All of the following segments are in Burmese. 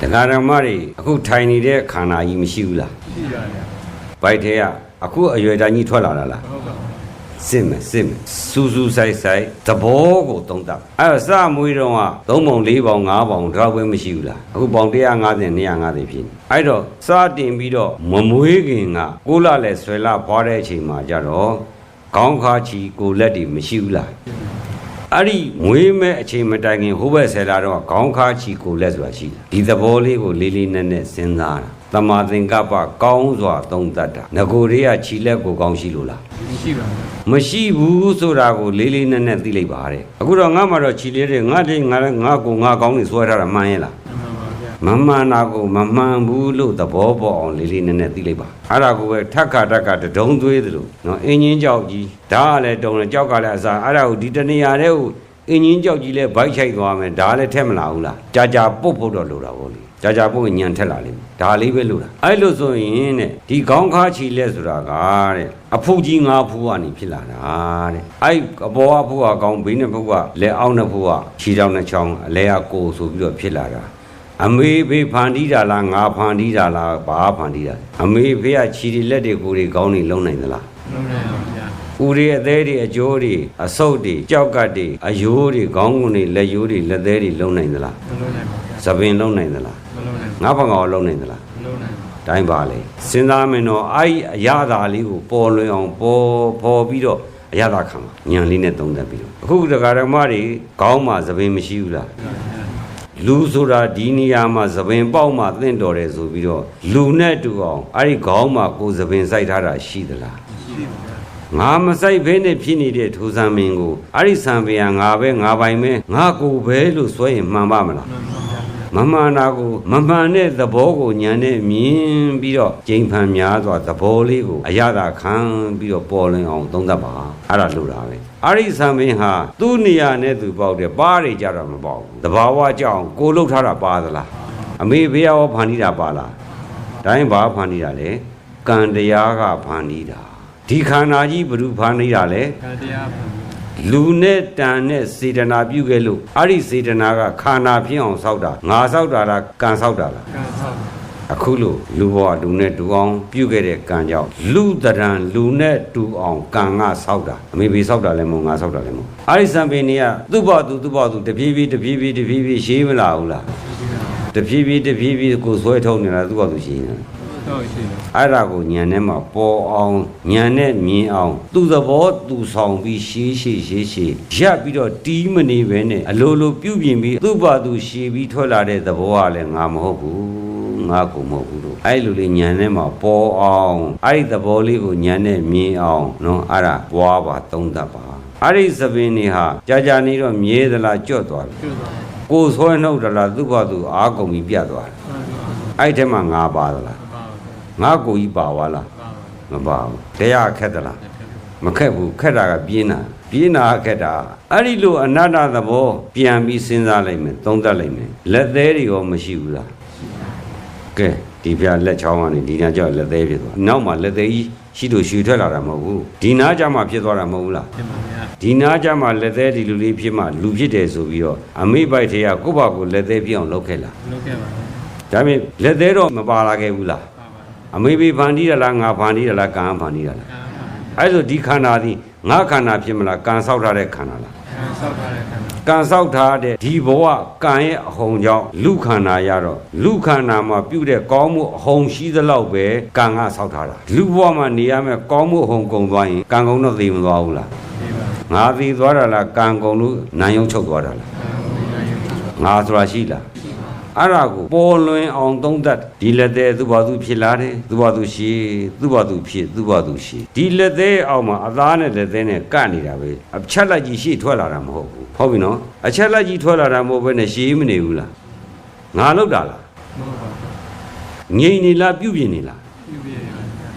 တရားဓမ္မတွေအခုထိုင်နေတဲ့ခန္ဓာကြီးမရှိဘူးလားရှိရတယ်ဘိုက်ထဲကအခုအရွယ်တိုင်းကြီးထွက်လာတာလားဟုတ်ကဲ့စစ်မယ်စစ်မယ်စူးစူးဆိုင်ဆိုင်သဘောကိုသုံးသပ်အဲ့တော့စမွေးတော့က3ပုံ4ပုံ5ပုံတော့ပဲမရှိဘူးလားအခုပုံ150 250ဖြစ်နေအဲ့တော့စတင်ပြီးတော့မမွေးခင်ကကိုလလည်းဆွဲလာဖွားတဲ့အချိန်မှာကြတော့ခေါင်းခါချီကိုလက်တွေမရှိဘူးလား အဲ့ဒီမွေးမဲ့အချိန်မတိုင်ခင်ဟိုဘက်ဆယ်လာတော့ခေါင်းခါချီကိုလက်ဆိုတာရှိတယ်ဒီသဘောလေးကိုလေးလေးနက်နက်စဉ်းစားတာတမာသင်္ကပ္ပကောင်းစွာသုံးသပ်တာငကိုတွေကခြီလက်ကိုကောင်းရှိလို့လားရှိပါမယ်မရှိဘူးဆိုတာကိုလေးလေးနက်နက်သိလိုက်ပါတဲ့အခုတော့ငါမှတော့ခြီလေးတွေငါလေးငါငါကိုငါကောင်းနေဆွဲထားတာမှန်ရဲ့လား မှန်ပါဗျာမမှန်တာကိုမမှန်ဘူးလို့သဘောပေါက်အောင်လေးလေးနက်နက်သိလိုက်ပါအဲ့ဒါကိုပဲထက်ခါတက်ကတဒုံသွေးသလိုနော်အင်းချင်းကြောက်ကြီးဒါကလည်းတုံတယ်ကြောက်ကလည်းအစားအဲ့ဒါကိုဒီတနေရာတဲ့ကိုအင်းချင်းကြောက်ကြီးလဲဘိုက်ချိုက်သွားမယ်ဒါလည်းထက်မလာဘူးလားကြာကြာပုတ်ဖို့တော့လိုတာပေါ့လေကြာကြာပုတ်ရင်ညံထက်လာလိမ့်မယ်ဒါလေးပဲလိုတာအဲ့လိုဆိုရင်တဲ့ဒီခေါင်းခါချီလက်ဆိုတာကတဲ့အဖုတ်ကြီးငါဖူးကနေဖြစ်လာတာတဲ့အဲ့အပေါ်အဖုတ်ကကောင်းဘေးနဲ့ဖုတ်ကလက်အောက်နဲ့ဖုတ်ကခြေထောက်နဲ့ချောင်းအလဲကကိုယ်ဆိုပြီးတော့ဖြစ်လာတာ အမေဖေးဖန်တီးတာလားငါဖန်တီးတာလားဘာဖန်တီးတာလဲအမေဖေးကခြီတွေလက်တွေကိုယ်တွေကောင်းနေလုံးနိုင်သလားလုံးနိုင်ပါဗျာဦးတွေအသေးတွေအကျိုးတွေအဆုပ်တွေကြောက်ကတ်တွေအယိုးတွေခေါင်းကုန်တွေလက်ယိုးတွေလက်သေးတွေလုံးနိုင်သလားလုံးနိုင်ပါဗျာသပင်လုံးနိုင်သလားမလုံးနိုင်ငါဖကောင်လုံးနိုင်သလားလုံးနိုင်ပါတိုင်းပါလေစဉ်းစားမင်းတော့အဲ့ဒီအရသာလေးကိုပေါ်လွင်အောင်ပေါ်ပေါ်ပြီးတော့အရသာခံပါညံလေးနဲ့သုံးသပ်ပြီးတော့အခုတရားဓမ္မတွေခေါင်းမှာသပင်မရှိဘူးလားဗျာ လူဆိုတာဒီနေရာမှာသပင်ပေါက်မှသင့်တော်တယ်ဆိုပြီးတော့လူနဲ့တူအောင်အဲ့ဒီခေါင်းမှာကိုယ်သပင်စိုက်ထားတာရှိသလားရှိပါဗျာငါမစိုက်ဘဲနဲ့ဖြစ်နေတဲ့ထူဆံမင်းကိုအဲ့ဒီဆံပင်ကငါပဲငါပိုင်ပဲငါကိုယ်ပဲလို့ဆွဲရင်မှန်ပါမလားမှန်ပါဗျာမမှန်တာကိုမမှန်တဲ့သဘောကိုညာနဲ့မြင်ပြီးတော့ကျိန်ဖန်များစွာသဘောလေးကိုအရသာခံပြီးတော့ပေါ်လွင်အောင်သုံးသပ်ပါအဲ့ဒါလို့တာပဲ အဲ့ဒီဆံပင်ဟာသူ့နေရာနဲ့သူပေါက်တယ်ပါးတွေကြတော့မပေါက်ဘူးတဘာဝကြောင့်ကိုလှုပ်ထားတာပါသလားအမေဘေးရောဖန်တီးတာပါလားတိုင်းဘာဖန်တီးတာလဲကံတရားကဖန်တီးတာဒီခန္ဓာကြီးဘ누구ဖန်တီးတာလဲကံတရားပါလူနဲ့တန်နဲ့စေတနာပြုခဲ့လို့အဲ့ဒီစေတနာကခန္ဓာဖြစ်အောင်ဆောက်တာငါဆောက်တာလားကံဆောက်တာလားကံဆောက် အခုလို့လူဘဝလူနဲ့တူအောင်ပြုခဲ့တဲ့ကံကြောင့်လူတရံလူနဲ့တူအောင်ကံကဆောက်တာအမေဘေဆောက်တာလည်းမဟုတ်ငါဆောက်တာလည်းမဟုတ်အဲ့ဒီစံပင်တွေကသူ့ဘသူသူ့ဘသူတပြေးပြေးတပြေးပြေးတပြေးပြေးရှေးမလာဘူးလားတပြေးပြေးတပြေးပြေးကိုဆွဲထုတ်နေတာသူ့ဘသူရှေးနေတာတော့ရှိတယ်အဲ့ဒါကိုညံထဲမှာပေါ်အောင်ညံနဲ့မြင်အောင် သူ့သဘောသူဆောင်ပြီးရှေးရှေးရှေးရှေးရပ်ပြီးတော့တီးမနေပဲနဲ့အလိုလိုပြုပြင်ပြီးသူ့ဘာသူရှေးပြီးထွက်လာတဲ့သဘောကလည်းငါမဟုတ်ဘူး ငါကိုမဟုတ်ဘူးလို့အဲ့လိုလေးညံထဲမှာပေါ်အောင်အဲ့ဒီသဘောလေးကိုညံနဲ့မြင်အောင်နော်အဲ့ဒါပွားပါသုံးသပ်ပါအဲ့ဒီသပင်တွေဟာကြာကြာနေတော့မြဲသလားကြွတ်သွားတယ်ကျွတ်သွားကိုယ်ဆွဲနှုတ်သလားသူ့ဘာသူအားကုန်ပြီးပြတ်သွားတယ်မှန်ပါအဲ့ဒီထဲမှာငါပါသလားပါပါငါကိုကြီးပါသွားလားပါပါမပါဘူးတရားခက်သလားမခက်ဘူးခက်တာကပြင်းတာပြင်းတာကခက်တာအဲ့ဒီလိုအနတ္တသဘောပြန်ပြီးစဉ်းစားလိုက်မယ်သုံးသပ်လိုက်မယ်လက်သေးတွေရောမရှိဘူးလား ကဲဒီပြလက်ချောင်းကနေဒီနာကျလက်သေးဖြစ်သွားနောက်မှလက်သေးကြီးရှိလို့ရှူထွက်လာတာမဟုတ်ဘူးဒီနာကျမှဖြစ်သွားတာမဟုတ်ဘူးလားတင်ပါဗျာဒီနာကျမှလက်သေးဒီလူလေးဖြစ်မှလူဖြစ်တယ်ဆိုပြီးတော့အမိပိုက်ထေကကိုယ့်ဘာကိုလက်သေးပြအောင်လုပ်ခဲ့လားလုပ်ခဲ့ပါဗျာဒါပေမဲ့လက်သေးတော့မပါလာခဲ့ဘူးလားပါပါအမိဘေဖန်တီးရလားငါဖန်တီးရလားကံဖန်တီးရလားကံပါအဲ့ဆိုဒီခန္ဓာသည်ငါခန္ဓာဖြစ်မလားကံဆောက်ထားတဲ့ခန္ဓာလားကံဆောက်ထားတဲ့ခန္ဓာ ကံဆောက်ထားတဲ့ဒီဘဝကံရဲ့အဟုန်ကြောင့်လူခန္ဓာရတော့လူခန္ဓာမှာပြုတဲ့ကောင်းမှုအဟုန်ရှိသလောက်ပဲကံကဆောက်ထားတာလူဘဝမှာနေရမယ်ကောင်းမှုအဟုန်ကုန်သွားရင်ကံကုန်တော့သိမသွားဘူးလားဒီပါငါသိသွားတာလားကံကုန်လို့နာယုံချုပ်သွားတာလားကံကိုရရင်ငါဆိုတာရှိလား အဲ့ဒါကိုပေါ်လွင်အောင်သုံးသပ်ဒီလက်သေးသူ့ဘာသူဖြစ်လာတယ်သူ့ဘာသူရှိသူ့ဘာသူဖြစ်သူ့ဘာသူရှိဒီလက်သေးအောင်မှာအသားနဲ့လက်သေးနဲ့ကပ်နေတာပဲအချက်လက်ကြီးရှိထွက်လာတာမဟုတ်ဘူးဟုတ်ပြီနော်အချက်လက်ကြီးထွက်လာတာမဟုတ်ဘဲနဲ့ရှည်မနေဘူးလားငါလောက်တာလားမဟုတ်ပါဘူးငြိမ်နေလားပြုတ်ပြင်းနေလားပြုပြရပါဗျာ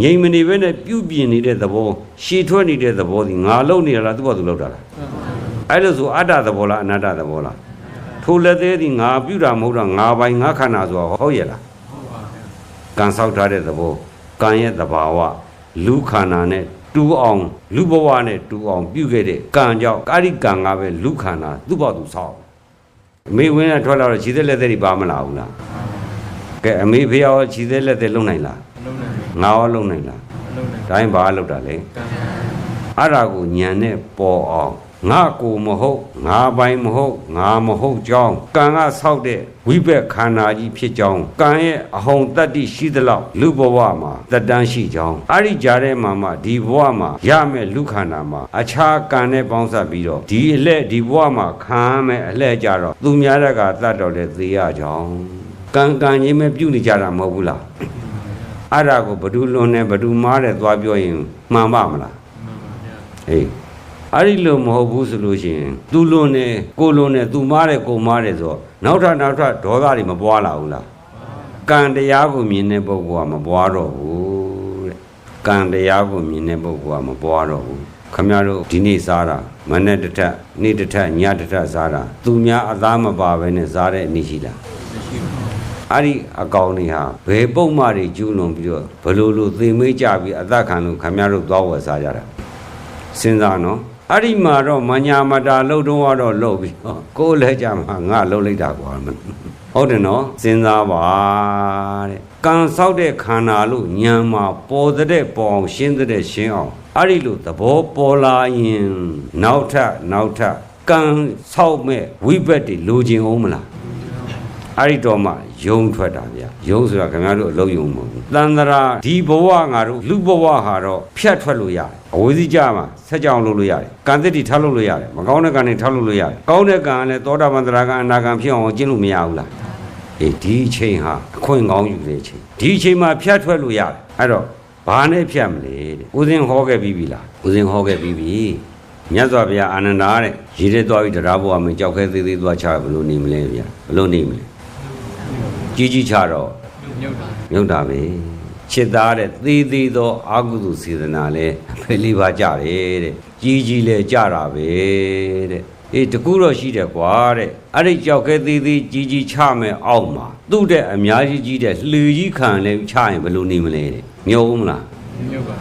ငြိမ်မနေဘဲနဲ့ပြုတ်ပြင်းနေတဲ့သဘောရှည်ထွက်နေတဲ့သဘောဒီငါလောက်နေတာလားသူ့ဘာသူလောက်တာလားမှန်ပါဗျာအဲ့လိုဆိုအတ္တသဘောလားအနတ္တသဘောလား ထိုလက်သေးဒီငါပြုတ်တာမဟုတ်တာငါပိုင်ငါခန္ဓာဆိုတာဟုတ်ရဲ့လားဟုတ်ပါဗျာကံဆောက်ထားတဲ့သဘောကံရဲ့သဘာဝလူခန္ဓာနဲ့တူအောင်လူဘဝနဲ့တူအောင်ပြုခဲ့တဲ့ကံကြောင့်ကာရိကံကပဲလူခန္ဓာသူ့ဘောသူဆောက်အမေဝင်းကထွက်လာတော့ခြေသက်လက်သက်တွေပါမလာဘူးလားကဲအမေဖေရောခြေသက်လက်သက်လုံနိုင်လားအလုံးနိုင်ငါရောလုံနိုင်လားအလုံးနိုင်ဒါရင်ဘာလုပ်တာလဲကံအဲ့ဒါကိုညံနဲ့ပေါ်အောင် ငါကိုမဟုတ်ငါပိုင်မဟုတ်ငါမဟုတ်ကြောင်းကံကဆောက်တဲ့ဝိဘက်ခန္ဓာကြီးဖြစ်ကြောင်းကံရဲ့အဟုန်တတ္တိရှိသလောက်လူဘဝမှာတတန်းရှိကြောင်းအဲ့ဒီကြားထဲမှာမှဒီဘဝမှာရမယ်လူခန္ဓာမှာအခြားကံနဲ့ပေါင်းစပ်ပြီးတော့ဒီအလှဲ့ဒီဘဝမှာခံရမယ်အလှဲ့ကြတော့သူများတက်ကတတ်တော်တဲ့သေရကြောင်းကံကံချင်းပဲပြုနေကြတာမဟုတ်ဘူးလားအဲ့ဒါကိုဘဒုလွန်နဲ့ဘဒုမားတဲ့သွားပြောရင်မှန်ပါမလားမှန်ပါဗျာဟေး အဲ့ဒီလိုမဟုတ်ဘူးဆိုလို့ရှိရင်သူလွန်နေကိုလွန်နေသူမားတယ်ကိုမားတယ်ဆိုတော့နောက်ထပ်နောက်ထပ်ဒေါသတွေမပွားလာဘူးလားကံတရားကိုမြင်တဲ့ပုဂ္ဂိုလ်ကမပွားတော့ဘူးတဲ့ကံတရားကိုမြင်တဲ့ပုဂ္ဂိုလ်ကမပွားတော့ဘူးခမရတို့ဒီနေ့စားတာမနဲ့တစ်ထက်နေ့တစ်ထက်ညတစ်ထက်စားတာသူများအသားမပါဘဲနဲ့စားတဲ့အနေရှိလားမရှိဘူးအဲ့ဒီအကောင်တွေဟာဘယ်ပုံမှန်တွေကျူးလွန်ပြီးတော့ဘလို့လို့သေမေးကြပြီးအသက်ခံလို့ခမရတို့သွားဝယ်စားကြတာစဉ်းစားနော် အဲ့ဒီမှာတော့မညာမတာလှုပ်တော့ကတော့လှုပ်ပြီးဟောကိုယ်လည်းကြမှာငါလှုပ်လိုက်တာကွာမဟုတ်တယ်နော်စဉ်းစားပါတဲ့ကံဆောက်တဲ့ခန္ဓာလို့ညံမှာပေါ်တဲ့ပေါ်အောင်ရှင်းတဲ့ရှင်းအောင်အဲ့ဒီလိုသဘောပေါ်လာရင်နောက်ထပ်နောက်ထပ်ကံဆောက်မဲ့ဝိဘက်တွေလိုချင်အောင်မလား အဲ့ဒီတော့မှယုံထွက်တာဗျယုံဆိုတာခင်ဗျားတို့အလုံးယုံမဟုတ်ဘူးတန်ត្រာဒီဘဝငါတို့လူဘဝဟာတော့ဖြတ်ထွက်လို့ရတယ်အဝိဇ္ဇကြမှာဆက်ကြောင်လုပ်လို့ရတယ်ကံသစ်တီထားလုပ်လို့ရတယ်မကောင်းတဲ့ကံတွေထားလုပ်လို့ရတယ်ကောင်းတဲ့ကံကလည်းသောတာပန်တရာကံအနာကံဖြစ်အောင်ကျင့်လို့မရဘူးလားအေးဒီအချိန်ဟာအခွင့်ကောင်းယူတဲ့အချိန်ဒီအချိန်မှာဖြတ်ထွက်လို့ရတယ်အဲ့တော့ဘာနဲ့ဖြတ်မလဲတဲ့ဦးဇင်းဟောခဲ့ပြီးပြီလားဦးဇင်းဟောခဲ့ပြီးပြီမြတ်စွာဘုရားအာနန္ဒာတဲ့ရေထဲသွားပြီးတရားဘုရားမင်းကြောက်ခဲသေးသေးသွားချဘယ်လိုနေမလဲဗျဘယ်လိုနေမလဲ ကြီးကြီးချတော့မြုပ်တာမြုပ်တာပဲချစ်သားတဲ့သေးသေးသောအာဟုသူစေတနာလဲဖေးလေးပါကြတယ်တဲ့ကြီးကြီးလဲကြတာပဲတဲ့အေးတကူတော့ရှိတယ်ကွာတဲ့အဲ့ဒီကြောက်ခဲသေးသေးကြီးကြီးချမဲ့အောက်မှာသူ့တဲ့အများကြီးကြီးတဲ့လှူကြီးခံလဲချရင်ဘယ်လိုနေမလဲတဲ့မြုပ်မလားမြုပ်ပါ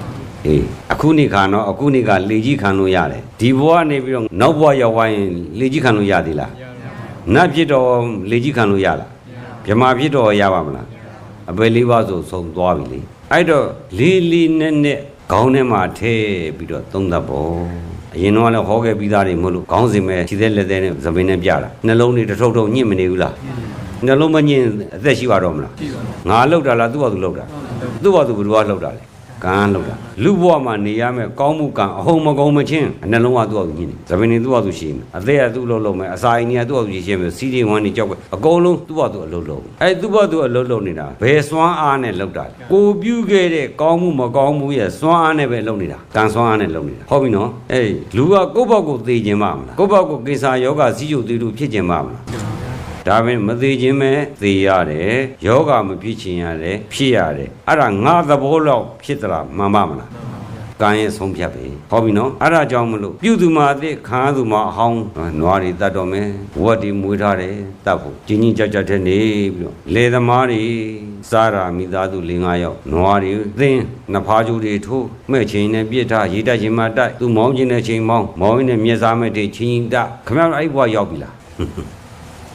အေးအခုနေခါတော့အခုနေကလေကြီးခံလို့ရတယ်ဒီဘဝနေပြီးတော့နောက်ဘဝရောက်သွားရင်လေကြီးခံလို့ရသေးလားရရနတ်ဖြစ်တော့လေကြီးခံလို့ရလား ရဗြဟ္မာဖြစ်တော့ရပါမလားအပယ်လေးပါးဆိုဆုံးသွားပြီလေအဲ့တော့လေးလေးနဲ့နဲ့ခေါင်းထဲမှာထည့်ပြီးတော့သုံးသပ်ဖို့အရင်တော့လည်းဟောခဲ့ပြီးသားတွေမဟုတ်လို့ခေါင်းစဉ်ပဲခြေသက်လက်သက်နဲ့သပင်းနဲ့ပြတာနှလုံးတွေတစ်ထုပ်ထုပ်ညှင့်မနေဘူးလားနှလုံးမညှင့်အသက်ရှိပါတော့မလားကြည့်ပါငါလှုပ်တာလားသူ့ဘာသူလှုပ်တာသူ့ဘာသူဘယ်သူကလှုပ်တာလဲ ကံလှုပ်တာလူဘဝမှာနေရမယ်ကောင်းမှုကံအဟုန်မကုန်းမချင်းအနှလုံးကသူ့ဘာသူညှင့်နေသပင်းတွေသူ့ဘာသူရှိနေအသက်ကသူ့လှုပ်လှုပ်မယ်အစာအိမ်တွေကသူ့ဘာသူရှိမယ်စီးတွေဝမ်းတွေကြောက်ပဲအကုန်လုံးသူ့ဘာသူအလှုပ်လှုပ်အဲသူ့ဘာသူအလှုပ်လှုပ်နေတာဘယ်စွမ်းအားနဲ့လှုပ်တာလဲကိုပြုခဲ့တဲ့ကောင်းမှုမကောင်းမှုရဲ့စွမ်းအားနဲ့ပဲလှုပ်နေတာကံစွမ်းအားနဲ့လှုပ်နေတာဟုတ်ပြီနော်အေးလူကကိုယ့်ဘောက်ကိုသိခြင်းပါမလားကိုယ့်ဘောက်ကိုကိစ္စယောဂစီးကျုပ်သေးလို့ဖြစ်ခြင်းပါမလား ဒါပင်မသေးခြင်းပဲသေရတယ်ယောဂမဖြစ်ခြင်းရတယ်ဖြစ်ရတယ်အဲ့ဒါငါသဘောလောက်ဖြစ်သလားမှန်ပါမလားကံရဲ့ဆုံးဖြတ်ပဲဟောပြီနော်အဲ့ဒါကြောင့်မလို့ပြုသူမှာအစ်ခံရသူမှာအဟောင်းနွားတွေတတ်တော့မယ်ဝက်တွေမွေးထားတယ်တတ်ဖို့ကျင်းချင်းကြက်ကြက်တဲ့နေပြီးတော့လေသမားတွေစားတာမိသားစု၄၅ယောက်နွားတွေသင်းနှစ်ဖားကျူတွေထိုးမဲ့ချင်းနဲ့ပြစ်ထားရေးတက်ချင်းမှတိုက်သူမောင်းချင်းနဲ့ချင်းမောင်းမောင်းရင်းနဲ့မျက်စားမဲ့တွေချင်းချင်းတက်ခမရအဲ့ဘွားရောက်ပြီလား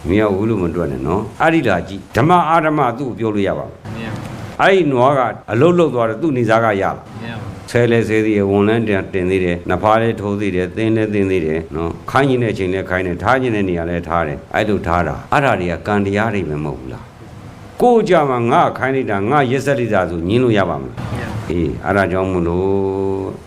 မင်းကဝုလို့မတွက်နဲ့နော်အဲ့ဒီလာကြည့်ဓမ္မအာဓမ္မသူ့ကိုပြောလို့ရပါမယ်မြင်အဲ့ဒီနွားကအလုတ်လုတ်သွားတယ်သူ့နေစားကရလာမြင်ပါဆဲလဲသေးသေးတယ်ဝန်လန်းတင်တင်သေးတယ်နှဖားလဲထိုးသေးတယ်သင်းလဲသင်းသေးတယ်နော်ခိုင်းနေတဲ့ချိန်လဲခိုင်းတယ်ထားခြင်းတဲ့နေရာလဲထားတယ်အဲ့လိုထားတာအဲ့ဒါတွေကကံတရားတွေပဲမဟုတ်ဘူးလားကိုကြမှာငါခိုင်းလိုက်တာငါရက်ဆက်လိုက်တာဆိုညင်းလို့ရပါမလားမြင် အေးအဲ့ဒါကြောင့်မလို့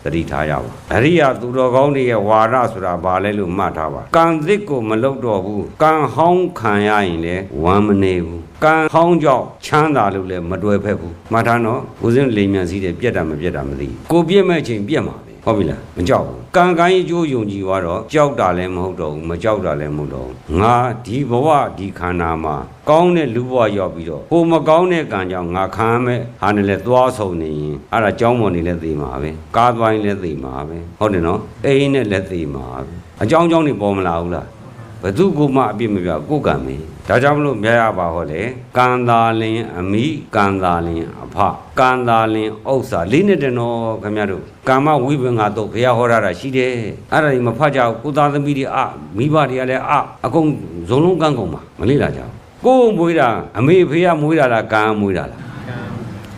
သတိထားရပါအရိယာသူတော်ကောင်းတွေရဲ့ဝါဒဆိုတာဘာလဲလို့မှတ်ထားပါကံသစ်ကိုမလုတ်တော့ဘူးကံဟောင်းခံရရင်လည်းဝမ်းမနေဘူးကံဟောင်းကြောင့်ချမ်းသာလို့လည်းမတွယ်ဖက်ဘူးမှတ်ထားနော်ဦးစင်းလိမ်မြန်စည်းတယ်ပြက်တာမပြက်တာမသိဘူးကိုပြက်မဲ့ချိန်ပြက်မှာပဲ ဟုတ်ပြီလားမကြောက်ဘူးကံကိုင်းအကျိုးယုံကြည်သွားတော့ကြောက်တာလည်းမဟုတ်တော့ဘူးမကြောက်တာလည်းမဟုတ်တော့ဘူးငါဒီဘဝဒီခန္ဓာမှာကောင်းတဲ့လူဘဝရောက်ပြီးတော့ကိုမကောင်းတဲ့ကံကြောင့်ငါခံရမဲ့ဟာနဲ့လည်းသွားဆုံနေရင်အဲ့ဒါကြောင်းပေါ်နေလည်းသိမှာပဲကားသွားရင်လည်းသိမှာပဲဟုတ်တယ်နော်အိမ်နဲ့လည်းသိမှာပဲအကြောင်းကြောင်းတွေပေါ်မလာဘူးလား ဘသူကမှအပြစ်မပြကိုယ်ကံမေဒါကြောင့်မလို့မြတ်ရပါဟောလေကံသာလင်အမိကံသာလင်အဖကံသာလင်ဥစ္စာလေးနဲ့တနော်ခင်ဗျားတို့ကာမဝိပင်္ဂါတော့ဘုရားဟောရတာရှိတယ်အဲ့ဒါကြီးမဖတ်ကြဘူးကိုသားသမီးတွေအမိဘတွေကလည်းအအကုန်ဇုံလုံးကန်းကုန်ပါမလေးလာကြဘူးကိုယ်မွေးတာအမေဖေကမွေးတာလားကံမွေးတာလားကံ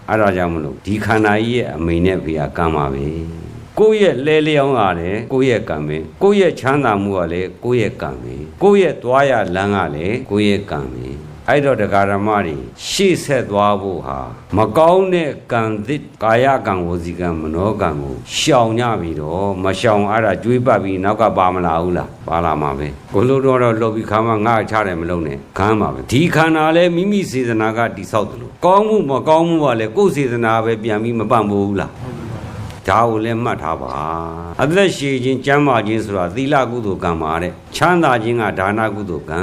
အဲ့ဒါကြောင့်မလို့ဒီခန္ဓာကြီးရဲ့အမိနဲ့ဖေကကံပါပဲ ကိုယ့်ရဲ့လဲလျောင်းကလည်းကိုယ့်ရဲ့ကံပဲကိုယ့်ရဲ့ချမ်းသာမှုကလည်းကိုယ့်ရဲ့ကံပဲကိုယ့်ရဲ့သွားရလမ်းကလည်းကိုယ့်ရဲ့ကံပဲအဲ့တော့တရားဓမ္မတွေရှေ့ဆက်သွားဖို့ဟာမကောင်းတဲ့ကံသစ်ကာယကံဝစီကံမနောကံကိုရှောင်ညပြီးတော့မရှောင်အဲ့ဒါကျွေးပတ်ပြီးနောက်ကပါမလာဘူးလားပါလာမှာပဲကိုလိုတော့တော့လော်ပြီးခါမှငါချတယ်မလုံးနဲ့ခမ်းပါပဲဒီခန္ဓာလည်းမိမိစေတနာကတိဆောက်တယ်လို့ကောင်းမှုမကောင်းမှုကလည်းကိုယ်စေတနာပဲပြန်ပြီးမပန့်ဘူးလားဟုတ်ပြီပါ ဒါကိုလည်းမှတ်ထားပါအသက်ရှည်ခြင်းကျမ်းမာခြင်းဆိုတာသီလကုသိုလ်ကံပါတဲ့ချမ်းသာခြင်းကဒါနကုသိုလ်ကံ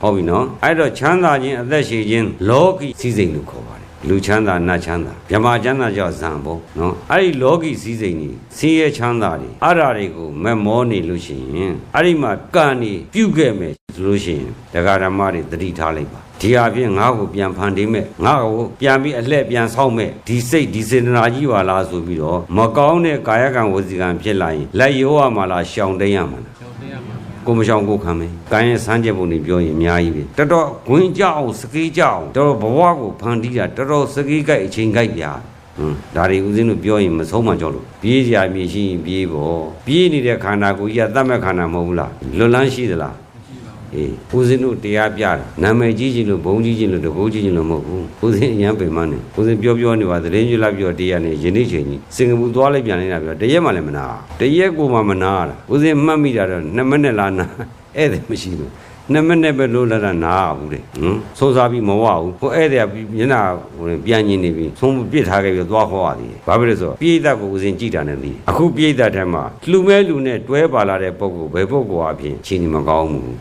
ဟုတ်ပြီနော်အဲ့တော့ချမ်းသာခြင်းအသက်ရှည်ခြင်းလောကီစည်းစိမ်လို့ခေါ်ပါတယ် လူချမ်းသာနတ်ချမ်းသာမြမချမ်းသာကြောင့်ဇံဘုံနော်အဲ့ဒီလောကီစည်းစိမ်ကြီးဆင်းရဲချမ်းသာတွေအဲ့ဓာတွေကိုမက်မောနေလို့ရှိရင်အဲ့ဒီမှာကံနေပြုတ်ခဲ့မယ်ဆိုလို့ရှိရင်တရားဓမ္မတွေသတိထားလိုက်ပါဒီအပြင်ငါ့ကိုပြန်ဖန်တီးမဲ့ငါ့ကိုပြန်ပြီးအလှည့်ပြန်ဆောက်မဲ့ဒီစိတ်ဒီစေတနာကြီးပါလားဆိုပြီးတော့မကောင်းတဲ့ကာယကံဝစီကံဖြစ်လာရင်လက်ရောရမှာလားရှောင်တိန်ရမှာလား ကျောင်းသိရမှာဗျာကိုမရှောင်ကိုခံမယ်။ကိုင်းရဲ့စမ်းကြက်ပုံတွေပြောရင်အများကြီးပဲ။တော်တော်ဂွင်းကြအောင်စကေးကြအောင်တော်တော်ဘဝကိုဖန်တီးတာတော်တော်စကေးကြိုက်အချိန်ကြိုက်ပြားဟွန်းဒါတွေဦးဇင်းတို့ပြောရင်မဆုံးမကြောက်လို့ပြေးကြမြေရှိရင်ပြေးပေါ့ပြေးနေတဲ့ခန္ဓာကိုယ်ကြီးကတတ်မဲ့ခန္ဓာမဟုတ်ဘူးလားလွတ်လန်းရှိသလားမရှိပါဘူး အေးဦးဇင်းတို့တရားပြတာနာမည်ကြီးချင်းလို့ဘုံကြီးချင်းလို့တကူကြီးချင်းလို့မဟုတ်ဘူးဦးဇင်းအရန်ပင်မနဲ့ဦးဇင်းပြောပြောနေပါသတင်းကျွလာပြောတရားနဲ့ယနေ့ချိန်ကြီးစင်ကာပူသွားလိုက်ပြန်နေတာပြောတရက်မှလည်းမနာတရက်ကိုမှမနာတာဦးဇင်းမှတ်မိတာတော့2မိနစ်လားနာဧည့်သည်မရှိဘူး 2မိနစ်ပဲလို့လာတာနာဘူးလေဟမ်ဆုံးစားပြီးမဝဘူးဟိုဧည့်သည်ကမျက်နှာဟိုပြန်ညင်နေပြီဆုံးပြစ်ထားခဲ့ပြီးသွားခေါ်ရသေးတယ်ဘာဖြစ်လို့ဆိုတော့ပြိဿကိုဦးဇင်းကြည်တာနဲ့သိတယ်အခုပြိဿထဲမှာလူမဲလူနဲ့တွဲပါလာတဲ့ပုံကိုဘယ်ပုံကိုအဖြစ်ချင်းနေမကောင်းဘူး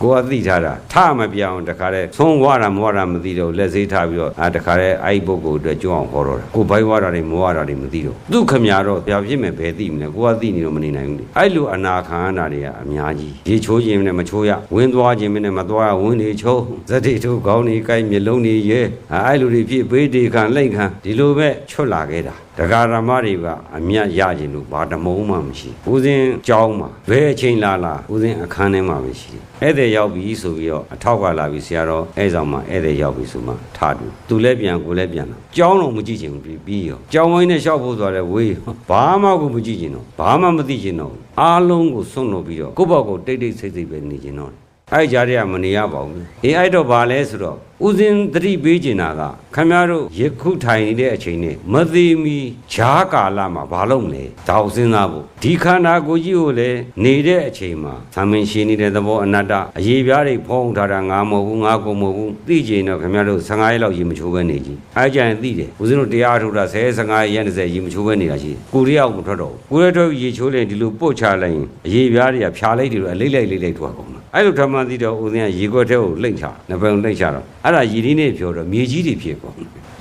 ကိုကသိထားတာထမပြောင်းတခါတည်းသုံးဝါတာမဝါတာမသိတော့လက်စေးထားပြီးတော့အာတခါတည်းအဲ့ဒီပုဂ္ဂိုလ်အတွက်ကြွအောင်ခေါ်တော့တာကိုဘိုင်းဝါတာတွေမဝါတာတွေမသိတော့သူခမညာတော့ပြဖြစ်မယ်ဘယ်သိမလဲကိုကသိနေတော့မနေနိုင်ဘူးလေအဲ့လိုအနာခံရတာတွေကအများကြီးရေချိုးခြင်းနဲ့မချိုးရဝင်းသွားခြင်းနဲ့မသွားရဝင်းနေချိုးဇတိထုတ်ခေါင်းနေကိုက်မျက်လုံးနေရဲအဲ့လိုတွေဖြစ်ဘေးတေခံလိမ့်ခံဒီလိုပဲချွတ်လာခဲ့တာတရားဓမ္မတွေကအမြတ်ရခြင်းလို့ဘာတမုံမှမရှိဦးစင်းကြောင်းမှာဘယ်အချိန်လာလာဦးစင်းအခန်းထဲမှာပဲရှိတယ်ဧည့်သည်ရောက်ပြီဆိုပြီးတော့အထောက်ကလာပြီဆရာတော်ဧည့်ဆောင်မှာဧည့်သည်ရောက်ပြီဆိုမှထားတူသူလည်းပြန်ကိုလည်းပြန်တော့ကြောင်းတော့မကြည့်ချင်ဘူးပြီးပြီးရောကြောင်းဝိုင်းနဲ့ရှောက်ဖို့ဆိုတော့ဝေးဘာမှကိုမကြည့်ချင်တော့ဘာမှမသိချင်တော့ဘူးအားလုံးကိုစွန့်လို့ပြီးတော့ကိုယ့်ဘောက်ကိုတိတ်တိတ်ဆိတ်ဆိတ်ပဲနေချင်တော့တယ် အဲ့ကြားတွေကမနေရပါဘူး။အေးအဲ့တော့ဘာလဲဆိုတော့ဥစဉ်သတိပေးကျင်တာကခမည်းတော်ယခုထိုင်နေတဲ့အချိန်နဲ့မသေးမီဈာကာလမှာဘာလုပ်မလဲ။ဒါကိုစဉ်းစားဖို့ဒီခန္ဓာကိုယ်ကြီးကိုလည်းနေတဲ့အချိန်မှာသမင်ရှင်နေတဲ့သဘောအနတ္တအရေးပြားတွေဖုံးထားတာငါမဟုတ်ဘူးငါကိုမဟုတ်ဘူးသိကျင်တော့ခမည်းတော်15ရက်လောက်ရေမချိုးပဲနေကြည့်။အဲ့ကြရင်သိတယ်။ဥစဉ်တို့တရားထုတ်တာ10 15ရက်20ရေမချိုးပဲနေတာရှိတယ်။ကိုရီးယားကိုမထွက်တော့ဘူး။ကိုရီးယားထုတ်ရေချိုးလိုက်ဒီလိုပို့ချလိုက်ရင်အရေးပြားတွေကဖြာလိုက်တယ်လို့အလိမ့်လိုက်လိမ့်လိုက်ထွက်ကုန်တာ။အဲ့လိုထမှန်သိတော့ဦးဇင်းကရေခွက်ထဲကိုလိမ့်ချနဘယ်လိမ့်ချတော့ အဲ့ဒါရည်ရင်းနဲ့ပြောတော့မြေကြီးတွေဖြစ်ကုန်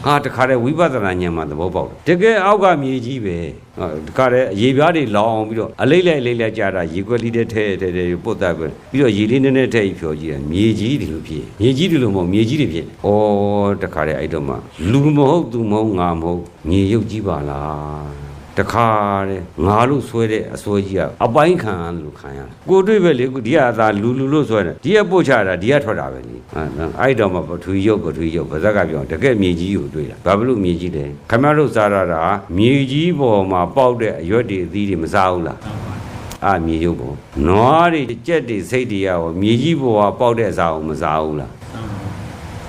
ဟာတခါတည်းဝိပဿနာဉာဏ်မှာသဘောပေါက်တယ်တကယ်အောက်ကမြေကြီးပဲဟောတခါတည်းရေပြားတွေလောင်ပြီးတော့အလိမ့်လိုက်အလိမ့်လိုက်ကြတာရေခွက်လေးတဲ့ထဲထဲထဲပုတ်တက်ပဲပြီးတော့ရေလေးနဲ့နဲ့ထဲကြီးဖြောကြည့်တယ်မြေကြီးတွေလို့ဖြစ်မြေကြီးတွေလို့မဟုတ်မြေကြီးတွေဖြစ်ဩတခါတည်းအဲ့တော့မှလူမဟုတ်သူမဟုတ်ငါမဟုတ်မြေရုပ်ကြီးပါလား တခါတဲ့ငါလို့ဆွဲတဲ့အစွဲကြီးကအပိုင်းခံရလို့ခံရတာကိုတွေ့ပဲလေဒီကအသာလူလူလို့ဆွဲတယ်ဒီကပို့ချတာဒီကထွက်တာပဲလေအဲ့အဲ့တော့မှပထဝီရုပ်ပထဝီရုပ်ဗဇက်ကပြောတကယ်မြေကြီးကိုတွေ့တာဘာဖြစ်လို့မြေကြီးလဲခမရတို့စားရတာမြေကြီးပေါ်မှာပေါက်တဲ့အရွက်တွေအသီးတွေမစားဘူးလားတောင်းပါအာမြေရုပ်ပေါ်နွားတွေကြက်တွေစိတ်တွေရောမြေကြီးပေါ်ကပေါက်တဲ့အစာကိုမစားဘူးလားတောင်းပါ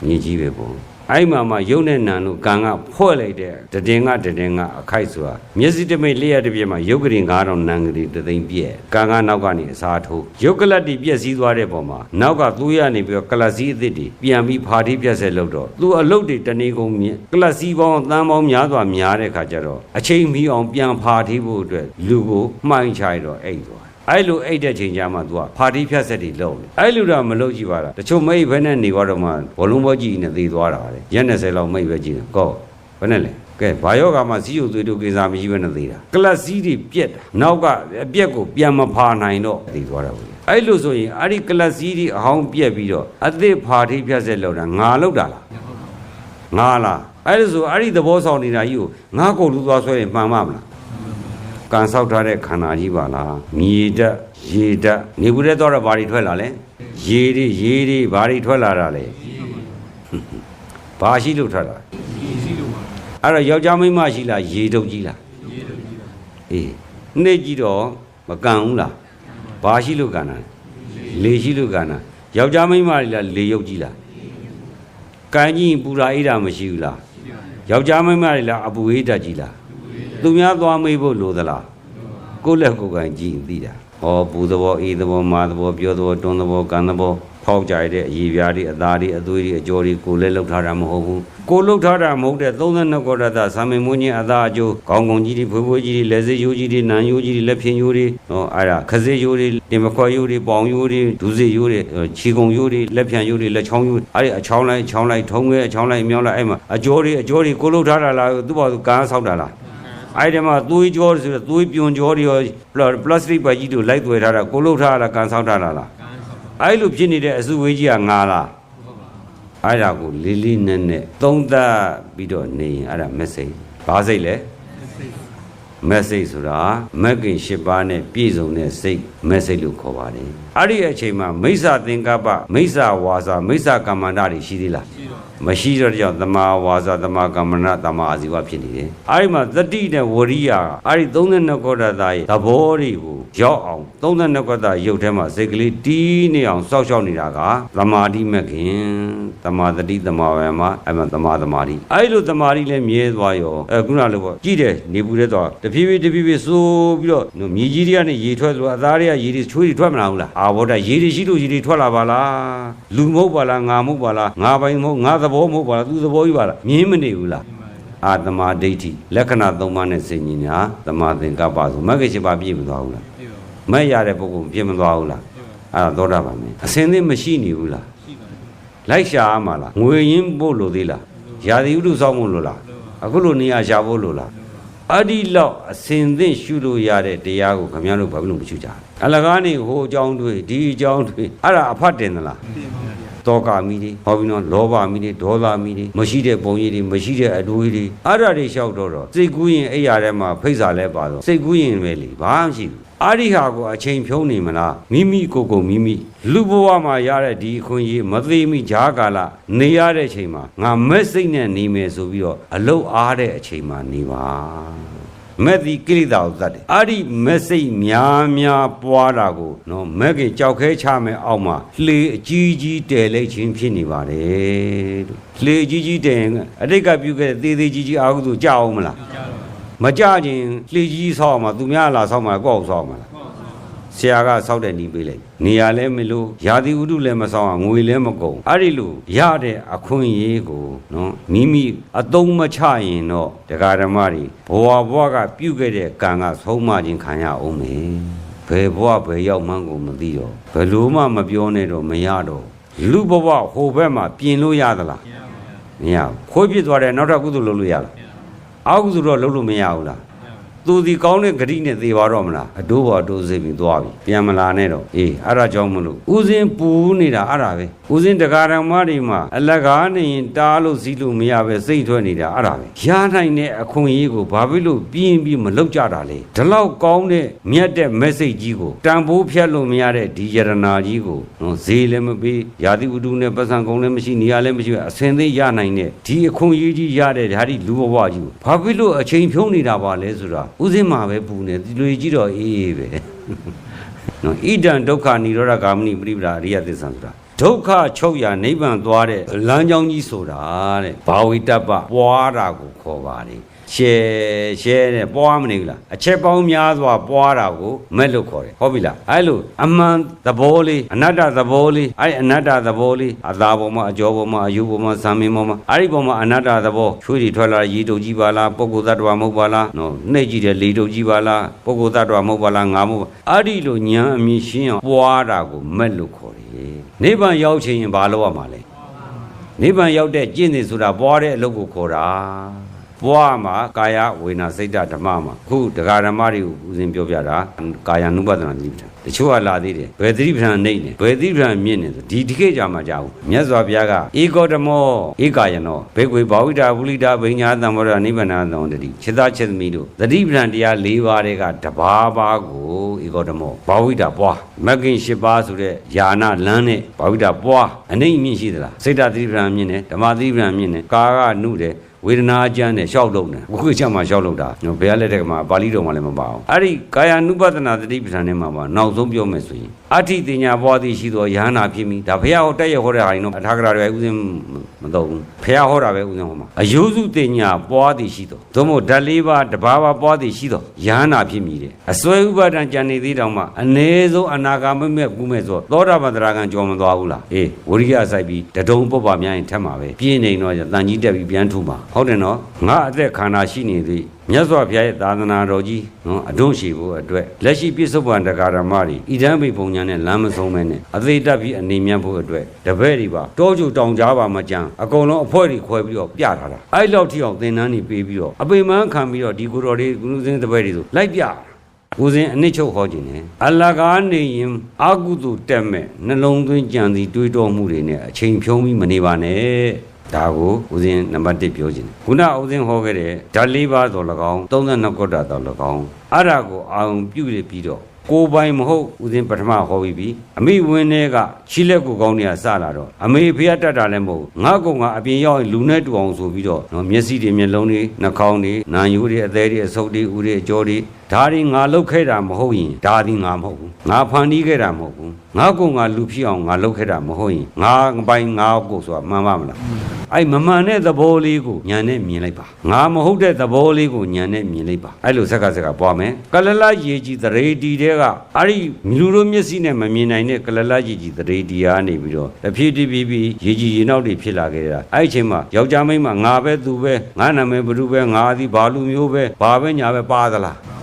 မြေကြီးပဲပေါ့ အဲ့မှာမှရုပ်နဲ့နာလို့ကံကဖွဲ့လိုက်တဲ့တည်င်ကတည်င်ကအခိုက်ဆိုတာမျက်စိတမိတ်လျှက်တစ်ပြက်မှာရုပ်ကရင်9000နန်းကလေးတသိမ့်ပြည့်ကံကနောက်ကနေအစားထိုးရုပ်ကလတ်တီပြက်စီးသွားတဲ့ပုံမှာနောက်ကသူ့ရနေပြီးတော့ကလတ်စီးအစ်စ်တွေပြန်ပြီးဖာတိပြက်ဆက်လို့တော့သူ့အလုတ်တွေတနေကုန်မြင်ကလတ်စီးပေါင်းတန်းပေါင်းများစွာများတဲ့ခါကျတော့အချိန်မီအောင်ပြန်ဖာတိဖို့အတွက်လူကိုမှိုင်းချရတော့အိတ်သွား အဲ့လိုအိတ်တဲ့ချိန်ကျမှ तू ကဖာတီးဖြတ်ဆက်တွေလုံးတယ်အဲ့လိုတော့မလုပ်ကြည့်ပါလားတချို့မိတ်ဘဲနဲ့နေသွားတော့မှဘောလုံးဘောကြီးနဲ့သေသွားတာလေရက်20လောက်မိတ်ပဲကြည့်တယ်ကောဘယ်နဲ့လဲကဲဘာယောဂမှာစီးရုပ်သွေးတို့ကိစ္စမရှိဘဲနဲ့သေးတာကလတ်စီးတွေပြက်တာနောက်ကအပြက်ကိုပြန်မဖာနိုင်တော့သိသွားတာဘူးအဲ့လိုဆိုရင်အဲ့ဒီကလတ်စီးတွေအဟောင်းပြက်ပြီးတော့အသစ်ဖာထိဖြတ်ဆက်လောက်တာငါလောက်တာလားငါလားအဲ့ဒါဆိုအဲ့ဒီသဘောဆောင်နေတာကြီးကိုငါကိုလူသွားဆွဲရင်မှန်မမလား ကန်ဆောက်ထားတဲ့ခန္ဓာကြီးပါလားမြေတက်ရေတက်နေဘူးတဲ့တော့ဘာတွေထွက်လာလဲရေတွေရေတွေဘာတွေထွက်လာတာလဲဘာရှိလို့ထွက်လာဒီရှိလို့ပါအဲ့တော့ယောက်ျားမိန်းမရှိလားရေတုပ်ကြီးလားရေးတော့ကြီးတာအေးနှိမ့်ကြည့်တော့မကန်ဘူးလားဘာရှိလို့ကန်တာလဲလေရှိလို့ကန်တာယောက်ျားမိန်းမတွေလားလေရုပ်ကြီးလားကန်ကြီးရင်ပူရာအေးတာမရှိဘူးလားရှိပါယောက်ျားမိန်းမတွေလားအပူအေးတတ်ကြီးလား သူများသွားမေးဖို့လိုသလားကိုယ့်လက်ကိုယ်ကန်ကြည့်ရင်သိတာဟောပူသဘောအေးသဘောမာသဘောပြောသဘောတွန်းသဘောကန်သဘောဖောက်ကြရတဲ့အည်ပြားတွေအသားတွေအသွေးတွေအကြောတွေကိုယ်လည်းလှုပ်ထားတာမဟုတ်ဘူးကိုယ်လှုပ်ထားတာမဟုတ်တဲ့32ကောဒတာသာမင်မွန်းချင်းအသားအကျိုးခေါင်းကုံကြီးတွေဖွေးဖွေးကြီးတွေလက်စိရိုးကြီးတွေနံရိုးကြီးတွေလက်ဖြင့်ရိုးတွေဟောအဲ့ဒါခစေးရိုးတွေတင်မခွက်ရိုးတွေပေါင်ရိုးတွေဒူးစေရိုးတွေခြေကုံရိုးတွေလက်ဖြန့်ရိုးတွေလက်ချောင်းရိုးအဲ့ဒီအချောင်းလိုက်ချောင်းလိုက်ထုံးငဲအချောင်းလိုက်မြောင်းလိုက်အဲ့မှာအကျော်တွေအကျော်တွေကိုယ်လှုပ်ထားတာလားသူ့ဘာသူကားဆောက်တာလား အဲ့ဒီမှာသွေးကြောဆိုတော့သွေးပြွန်ကြောတွေရောပလတ်စတစ်ပဲကြီးတို့လိုက်သွဲထားတာကိုလုတ်ထားတာကန်ဆောက်ထားတာလားကန်းဆောက်အဲ့လိုဖြစ်နေတဲ့အစုဝေးကြီးကငါလားဟုတ်ပါအဲ့ဒါကိုလေးလေးနက်နက်သုံးသပ်ပြီးတော့နေရင်အဲ့ဒါ message ဘာစိတ်လဲစိတ် message ဆိုတာမက်ကင်၈ပါးနဲ့ပြည့်စုံတဲ့စိတ် message လို့ခေါ်ပါတယ် အဲ့ဒီအချိန်မှာမိစ္ဆာသင်္ကပ္ပမိစ္ဆာဝါစာမိစ္ဆာကမ္မန္တတွေရှိသေးလားရှိတော့မရှိတော့တဲ့ကြောင့်သမာဝါစာသမာကမ္မနာသမာအာဇီဝဖြစ်နေတယ်။အဲဒီမှာသတိနဲ့ဝရိယကအဲဒီ32ကောဒတာရဲ့သဘောတွေကိုရောက်အောင်32ကောဒရုပ်ထဲမှာစိတ်ကလေးတီးနေအောင်စောက်ရှောက်နေတာကသမာဓိမဲ့ခင်သမာသတိသမာဝေမအဲမှာသမာသမာဓိအဲဒီလိုသမာဓိလည်းမြဲသွားရောအဲခုနလိုပေါ့ကြည့်တယ်နေပူတဲ့တော့တဖြည်းဖြည်းတဖြည်းဖြည်းစိုးပြီးတော့မြေကြီးတွေကနေရေထွက်လို့အသားတွေကရေတွေချွေးတွေထွက်မလာဘူးလားအာဘောဒရေတွေရှိလို့ရေတွေထွက်လာပါလားလူမဟုတ်ပါလားငါမဟုတ်ပါလားငါပိုင်မဟုတ်ငါသဘောမဟုတ်ပါလားသူသဘောကြီးပါလားမြင်းမနေဘူးလားဒီမှာအာသမာဒိဋ္ဌိလက္ခဏာ၃ပါးနဲ့စိတ်ဉာဏ်သမာသင်္ကပ္ပဆိုမဂ္ဂင်၈ပါးပြည့်မသွားဘူးလားပြီးတော့မဲ့ရတဲ့ပုဂ္ဂိုလ်ပြည့်မသွားဘူးလားပြီးတော့အဲ့ဒါသောတာပန်ပဲအစင်းသင်းမရှိနေဘူးလားရှိတော့လိုက်ရှာရမှာလားငွေရင်းပို့လို့သေးလားယာတိဥဒုစောင်းဖို့လို့လားအခုလိုနေရာရှာဖို့လို့လား အဲ့ဒီလောက်အစင်သင့်ရှုလို့ရတဲ့တရားကိုခင်ဗျားတို့ဘာဖြစ်လို့မရှုကြလဲအလကားနေဟိုအကြောင်းတွေဒီအကြောင်းတွေအဲ့ဒါအဖတ်တင်သလားပြင်ပါဗျာတောကမိတွေဟောပြီးတော့လောဘမိတွေဒေါသမိတွေမရှိတဲ့ပုံရိပ်တွေမရှိတဲ့အတွေးတွေအဲ့ဒါတွေလျှောက်တော့တော့စိတ်ကူးရင်အဲ့ရထဲမှာဖိတ်စာလဲပါတော့စိတ်ကူးရင်ပဲလေဘာမှမရှိဘူး အာရိဟာကိုအချိန်ဖြုံးနေမလားမိမိကိုယ်ကိုယ်မိမိလူဘဝမှာရတဲ့ဒီအခွင့်အရေးမသေးမိဂျားကာလနေရတဲ့အချိန်မှာငါမက်စိတ်နဲ့နေမယ်ဆိုပြီးတော့အလုတ်အားတဲ့အချိန်မှာနေပါမက်ဒီကိရိတာကိုသတ်တယ်အဲ့ဒီမက်စိတ်များများပွားတာကိုနော်မက်ကင်ကြောက်ခဲချမယ်အောက်မှာလှေအကြီးကြီးတဲလိုက်ခြင်းဖြစ်နေပါတယ်လို့လှေအကြီးကြီးတဲရင်အတိတ်ကပြုခဲ့တဲ့သေးသေးကြီးကြီးအာဟုသူကြောက်အောင်မလားကြားတော့ မကြခြင်းလှေကြီးဆောက်အောင်မှာသူများလာဆောက်မှာကိုယ့်အောင်ဆောက်မှာလားပေါ့ဆောက်ဆရာကစောက်တဲ့နီးပေးလိုက်နေရာလည်းမလို့ယာတိဥဒုလည်းမဆောင်အောင်ငွေလည်းမကုန်အဲ့ဒီလိုရတဲ့အခွင့်အရေးကိုနော်မိမိအတုံးမချရင်တော့တရားဓမ္မတွေဘဝဘဝကပြုတ်ခဲ့တဲ့ကံကဆုံးမခြင်းခံရအောင်မယ်ဘယ်ဘဝဘယ်ရောက်မှန်းကိုမသိတော့ဘယ်လိုမှမပြောနဲ့တော့မရတော့လူဘဝဟိုဘက်မှာပြင်လို့ရသလားကျင်းပါဗျာမရဘူးခွေးပြစ်သွားတယ်နောက်ထပ်ကုသိုလ်လုပ်လို့ရလား အောက်ကုသိုလ်တော့လုပ်လို့မရဘူးလားကျင်းပါ သူဒီကောင်းတဲ့ဂရိနဲ့သေပါတော့မလားအတိုးပေါ်အတိုးစိတ်ပြီးသွားပြီပြန်မလာနဲ့တော့အေးအဲ့ဒါကြောင့်မလို့ဦးစင်းပူနေတာအဲ့ဒါပဲဦးစင်းတက္ကရာမတွေမှာအလကားနေရင်တားလို့စီးလို့မရပဲစိတ်ထွက်နေတာအဲ့ဒါပဲရနိုင်တဲ့အခွင့်အရေးကိုဘာဖြစ်လို့ပြင်းပြီးမလောက်ကြတာလဲဒီလောက်ကောင်းတဲ့မြတ်တဲ့ message ကြီးကိုတန်ဖိုးဖြတ်လို့မရတဲ့ဒီယရနာကြီးကိုနော်ဈေးလည်းမပေးယာတိဥဒုနဲ့ပတ်စံကုန်လည်းမရှိနေရာလည်းမရှိပဲအစင်သေးရနိုင်တဲ့ဒီအခွင့်အရေးကြီးရတဲ့ဒါဒီလူဘဝကြီးကိုဘာဖြစ်လို့အချိန်ဖြုံးနေတာပါလဲဆိုတာဥစဉ်မှာပဲပူနေဒီလူကြီးတော့အေးအေးပဲနော်ဣဒံဒုက္ခនិရောဓဂာမနိပရိပဒါအရိယသစ္စာဆိုတာဒုက္ခချုပ်ရာနိဗ္ဗာန်သွားတဲ့လမ်းကြောင်းကြီးဆိုတာတဲ့ဘာဝိတ္တပပွားတာကိုခေါ်ပါ တယ်ရှဲရှဲနဲ့ပွားမနေဘူးလားအချက်ပေါင်းများစွာပွားတာကိုမက်လို့ခေါ်တယ်ဟုတ်ပြီလားအဲ့လိုအမှန်သဘောလေးအနတ္တသဘောလေးအဲ့အနတ္တသဘောလေးအသာပေါ်မှာအကျော်ပေါ်မှာအယူပေါ်မှာဇာမင်းပေါ်မှာအဲ့ဒီပေါ်မှာအနတ္တသဘောချွေးတွေထွက်လာရေတုပ်ကြီးပါလားပုဂ္ဂိုလ်သတ္တဝါမဟုတ်ပါလားနော်နှိပ်ကြည့်တဲ့လေတုပ်ကြီးပါလားပုဂ္ဂိုလ်သတ္တဝါမဟုတ်ပါလားငါမဟုတ်ပါအဲ့ဒီလိုဉာဏ်အမြင်ရှင်းအောင်ပွားတာကိုမက်လို့ခေါ်တယ်နိဗ္ဗာန်ရောက်ခြင်းရင်ဘာလို့ရမှာလဲနိဗ္ဗာန်ရောက်တဲ့ကျင့်နေဆိုတာပွားတဲ့အလုပ်ကိုခေါ်တာ ပွားမှာကာယဝေနာစိတ်ဓာတ်ဓမ္မမှာအခုတရားဓမ္မတွေကိုဦးစဉ်ပြောပြတာကာယ ानु ပဒနာတိပ္ပံတချို့ကလာသေးတယ်ဘယ်သတိပ္ပံနှိမ့်နေဘယ်သတိပ္ပံမြင့်နေဆိုဒီဒီခေတ်ကြမှာကြောက်မြတ်စွာဘုရားကဧကောဓမောဧကာယနောဘေကွေဘာဝိတာဝုလိတာဘိညာသံဝရနိဗ္ဗာန်သံတတိခြေသားခြေသမီးတို့သတိပ္ပံတရား၄ပါးတွေကတဘာပါးကိုဧကောဓမောဘာဝိတာပွားမဂ္ဂင်၈ပါးဆိုတဲ့ယာနာလမ်းနဲ့ဘာဝိတာပွားအနိမ့်မြင့်ရှိသလားစိတ်ဓာတ်သတိပ္ပံမြင့်တယ်ဓမ္မသတိပ္ပံမြင့်တယ်ကာကနုတယ် ဝေဒနာအကျမ်းနဲ့ရှောက်လုံးတယ်ဘုရားချက်မှာရှောက်လုံးတာဘယ်ရလက်ထက်ကမှာပါဠိတော်မှာလည်းမပါအောင်အဲ့ဒီကာယ ानु ပဒနာသတိပဋ္ဌာန်ထဲမှာပါနောက်ဆုံးပြောမယ်ဆိုရင် အဋ္ဌိတင်ညာဘွားသည်ရှိသောယဟနာဖြစ်မိဒါဘုရားဟောတက်ရဟောတဲ့ဟာရင်တော့အထာဂရတွေဥစဉ်မတော့ဘူးဘုရားဟောတာပဲဥစဉ်ဟောမှာအယုစုတင်ညာဘွားသည်ရှိသောသို့မဟုတ်ဓာတ်လေးပါးတဘာဝဘွားသည်ရှိသောယဟနာဖြစ်မိတယ်အစွဲဥပါဒံကြံနေသေးတောင်မှအ ਨੇ ဆုံးအနာဂါမမဲ့ကူးမဲ့ဆိုသောတာပတ္တရာကံကြော်မသွားဘူးလားအေးဝရိယဆိုင်ပြီးတဒုံပုပ္ပများရင်ထက်မှာပဲပြင်းနေတော့တန်ကြီးတက်ပြီးပြန်ထူမှာဟုတ်တယ်နော်ငါအသက်ခန္ဓာရှိနေသည်မြတ်စွာဘုရားရဲ့သာသနာတော်ကြီးနော်အဒုံရှိဖို့အတွက်လက်ရှိပြစ္ဆုတ်ပံတက္ကရာမတွေဣဒံမိပုံညာနဲ့လမ်းမဆုံးမဲနဲ့အသေးတက်ပြီးအနေမြတ်ဖို့အတွက်တပည့်တွေပါတောကျတောင်ကြားပါမကြံအကုန်လုံးအဖွဲတွေခွဲပြီးတော့ပြထားတာအဲ့လောက်ထိအောင်သင်္นานတွေပေးပြီးတော့အပိမန်းခံပြီးတော့ဒီကိုတော်လေးကုလူစင်းတပည့်တွေဆိုလိုက်ပြကိုစဉ်အနစ်ချုပ်ဟောခြင်းနဲ့အလကားနေရင်အာကုသို့တက်မဲ့နှလုံးသွင်းကြံစီတွေးတောမှုတွေနဲ့အချိန်ဖြုံးပြီးမနေပါနဲ့ ဒါကိုဦးဇင်းနံပါတ်1ပြောခြင်းခုနဦးဇင်းဟောခဲ့တဲ့ဓာတ်၄ပါးတော်၎င်း32ကုဋ္ဌတော်၎င်းအဲ့ဒါကိုအာရုံပြုရပြီးတော့ကိုယ်ပိုင်မဟုတ်ဦးဇင်းပထမဟောပြီးပြီအမိဝင်းတွေကချီလက်ကိုကောင်းနေရစလာတော့အမေဖေရတတ်တာလည်းမဟုတ်ငါကောင်ကအပြင်ရောက်ရင်လူနဲ့တူအောင်ဆိုပြီးတော့နော်မျက်စိတွေမျက်လုံးတွေနှာခေါင်းတွေနာယူတွေအသေးတွေအဆုပ်တွေဥတွေအကြောတွေဒါတွေငါလုပ်ခဲ့တာမဟုတ်ရင်ဒါဒီငါမဟုတ်ဘူးငါဖန်တီးခဲ့တာမဟုတ်ဘူးငါကောင်ကလူဖြစ်အောင်ငါလုပ်ခဲ့တာမဟုတ်ရင်ငါပိုင်ငါကိုဆိုတာမှန်ပါမလားအဲ့မမှန်တဲ့သဘောလေးကိုညာနဲ့မြင်လိုက်ပါငါမဟုတ်တဲ့သဘောလေးကိုညာနဲ့မြင်လိုက်ပါအဲ့လိုစက္ကစက္ကပွားမယ်ကလလရေကြီးသရေတီတဲ့ကအဲ့ဒီလူတို့မျက်စိနဲ့မမြင်နိုင်တဲ့ကလလရေကြီးသရေတီအားနေပြီးတော့တဖြည်းဖြည်းဖြည်းဖြည်းရေကြီးရေနောက်တွေဖြစ်လာခဲ့တာအဲ့ဒီအချိန်မှာယောက်ျားမိန်းမငါပဲသူပဲငါနာမည်ဘ누구ပဲငါသည်ဘာလူမျိုးပဲဘာပဲညာပဲပါသလား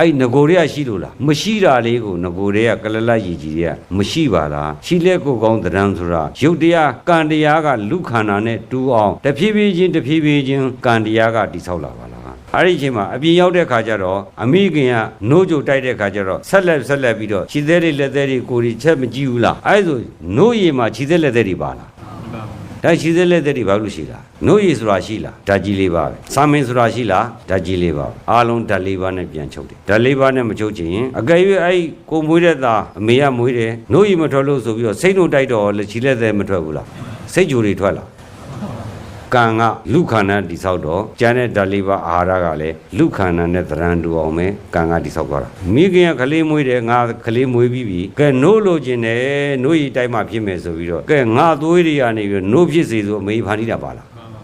အဲ့ငကိုတွေကရှိလို့လားမရှိတာလေးကိုငကိုတွေကကလလတ်ရည်ကြီးတွေကမရှိပါလားရှိလက်ကိုကောင်းတရံဆိုတာရုပ်တရားကံတရားကလူခန္ဓာနဲ့တူအောင်တဖြည်းဖြည်းချင်းတဖြည်းဖြည်းချင်းကံတရားကတိဆောက်လာပါလားအဲ့ဒီအချိန်မှာအပြင်ရောက်တဲ့ခါကျတော့အမိခင်ကနိုးကြိုတိုက်တဲ့ခါကျတော့ဆက်လက်ဆက်လက်ပြီးတော့ခြေသေးတွေလက်သေးတွေကိုယ်ကြီးချက်မကြည့်ဘူးလားအဲ့ဒါဆိုနိုးရည်မှာခြေသေးလက်သေးတွေပါလား ဒီပါဒါရှိသေးလက်သက်တွေဘာလို့ရှိလားနှုတ်ရည်ဆိုတာရှိလားဓာတ်ကြီးလေးပါပဲစာမင်းဆိုတာရှိလားဓာတ်ကြီးလေးပါပဲအားလုံးဓာတ်လေးပါနဲ့ပြန်ချုပ်တယ်ဓာတ်လေးပါနဲ့မချုပ်ချင်ရင်အကယ်၍အဲ့ကိုမွေးတဲ့သားအမေကမွေးတယ်နှုတ်ရည်မထွက်လို့ဆိုပြီးတော့စိတ်တို့တိုက်တော့လက်ချီလက်သက်မထွက်ဘူးလားစိတ်ကြိုတွေထွက်လား ကံကလူခန္ဓာတိဆောက်တော့ကျန်တဲ့ဓာတ်လေးပါအာဟာရကလည်းလူခန္ဓာနဲ့သရံတူအောင်ပဲကံကတိဆောက်သွားတာမိခင်ကကလေးမွေးတယ်ငါကလေးမွေးပြီးပြီကဲနိုးလို့ခြင်းတယ်နိုးရည်တိုက်မှဖြစ်မယ်ဆိုပြီးတော့ကဲငါသွေးတွေကနေပြီးတော့နိုးဖြစ်စေဆိုအမေဖန်တီးတာပါလားပါပါ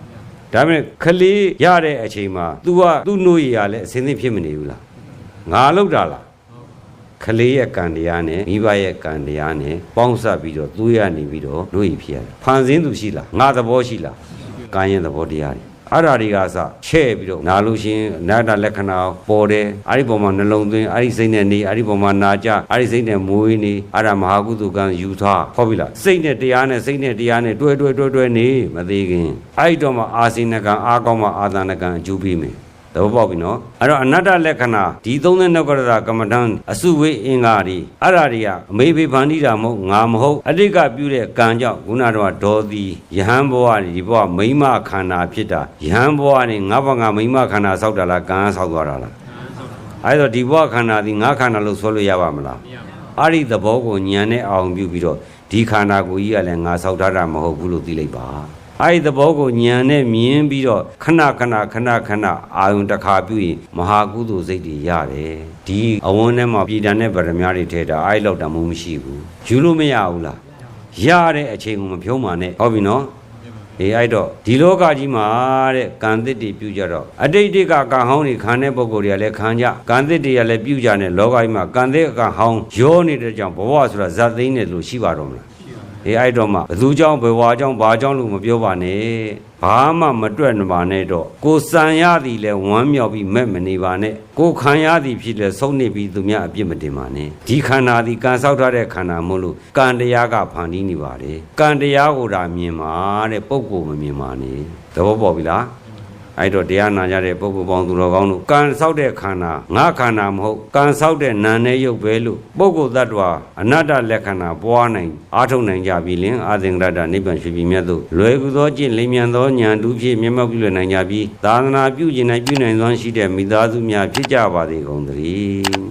ဗျာဒါပေမဲ့ကလေးရတဲ့အချိန်မှာ तू ကသူ့နှုတ်ရည်ရလဲအစင်းသင်းဖြစ်မနေဘူးလားငါလောက်တာလားကလေးရဲ့ကံတရားနဲ့မိဘရဲ့ကံတရားနဲ့ပေါင်းစပ်ပြီးတော့သူ့ရနေပြီးတော့နှုတ်ရည်ဖြစ်ရတယ်ဖန်ဆင်းသူရှိလားငါသဘောရှိလား ကံရဲ့သဘောတရားတွေအဲ့ဓာတွေကစချဲ့ပြီးတော့နာလို့ရှရင်အနာတ္တလက္ခဏာပေါ်တယ်အဲ့ဒီပုံမှာနှလုံးသွင်းအဲ့ဒီစိတ်နဲ့နေအဲ့ဒီပုံမှာနာကြအဲ့ဒီစိတ်နဲ့မွေးနေအဲ့ဒါမဟာကုသကံယူထားဟုတ်ပြီလားစိတ်နဲ့တရားနဲ့စိတ်နဲ့တရားနဲ့တွဲတွဲတွဲတွဲနေမသေးခင်အဲ့ဒီတော့မှအာစိနကံအာကောင်းမှအာသနကံအကျိုးပေးမယ် သဘောပေါက်ပြီနော်အဲ့တော့အနတ္တလက္ခဏာဒီ32ကရတာကမ္မဋ္ဌာန်းအစုဝေးအင်္ဂါတွေအဲ့ဓာတွေကအမေဖေဖန်တီးတာမဟုတ်ငါမဟုတ်အတိတ်ကပြုတဲ့ကံကြောင့်ခုနတော့ဒေါသီယဟန်ဘဝနေဒီဘဝမိမခန္ဓာဖြစ်တာယဟန်ဘဝနေငါဘငါမိမခန္ဓာဆောက်တာလားကံဆောက်သွားတာလားအဲဆောက်တာအဲ့တော့ဒီဘဝခန္ဓာဒီငါခန္ဓာလို့ဆိုလို့ရပါမလားမရပါဘူးအဲ့ဒီသဘောကိုညံနဲ့အောင်ပြုပြီးတော့ဒီခန္ဓာကိုယ်ကြီးကလည်းငါဆောက်ထားတာမဟုတ်ဘူးလို့သိလိုက်ပါ အဲ့ဒီသဘောကိုညံနဲ့မြင်ပြီးတော့ခဏခဏခဏခဏအာယုံတစ်ခါပြုရင်မဟာကုသိုလ်စိတ်တွေရတယ်ဒီအဝန်းထဲမှာပြည်တန်တဲ့ဗရမ ्या တွေထဲတာအဲ့လောက်တမှုမရှိဘူးယူလို့မရဘူးလားရတဲ့အချိန်ကိုမဖြုံးပါနဲ့ဟုတ်ပြီနော်အေးအဲ့တော့ဒီလောကကြီးမှာတဲ့ကံသစ်တွေပြုကြတော့အတိတ်တွေကကံဟောင်းတွေခံတဲ့ပုံကိုယ်တွေကလည်းခံကြကံသစ်တွေကလည်းပြုကြတယ်လောကကြီးမှာကံသစ်ကံဟောင်းရောနေတဲ့ကြောင့်ဘဝဆိုတာဇတ်သိမ်းတယ်လို့ရှိပါတော့မလားရှိပါဘူး အေးအဲ့တော့မှဘယ်သူကြောင့်ဘယ်ဝါကြောင့်ဘာကြောင့်လို့မပြောပါနဲ့ဘာမှမတွက်နေပါနဲ့တော့ကိုစံရသည်လဲဝမ်းမြောက်ပြီးမဲ့မနေပါနဲ့ကိုခံရသည်ဖြစ်လဲဆုံးနေပြီးသူများအပြစ်မတင်ပါနဲ့ဒီခန္ဓာသည်ကံဆောက်ထားတဲ့ခန္ဓာမို့လို့ကံတရားကဖန်တီးနေပါလေကံတရားကိုဒါမြင်ပါတဲ့ပုံကိုမမြင်ပါနဲ့သဘောပေါက်ပြီလား အဲ့တော့တရားနာကြတဲ့ပုဂ္ဂိုလ်ပေါင်းသူတော်ကောင်းတို့ကံဆောက်တဲ့ခန္ဓာငါခန္ဓာမဟုတ်ကံဆောက်တဲ့နာနဲ့ရုပ်ပဲလို့ပုဂ္ဂိုလ်တ attva အနတ္တလက္ခဏာပွားနိုင်အားထုတ်နိုင်ကြပြီလင်အာသင်္ကရတနိဗ္ဗာန်ရှိပြီမြတ်တို့လွယ်ကူသောကျင့်လိမ်မြန်သောဉာဏ်တူဖြင့်မျက်မှောက်ပြုလွယ်နိုင်ကြပြီသာသနာပြုကျင်နိုင်ပြုနိုင်သောရှိတဲ့မိသားစုများဖြစ်ကြပါစေကုန်သတည်း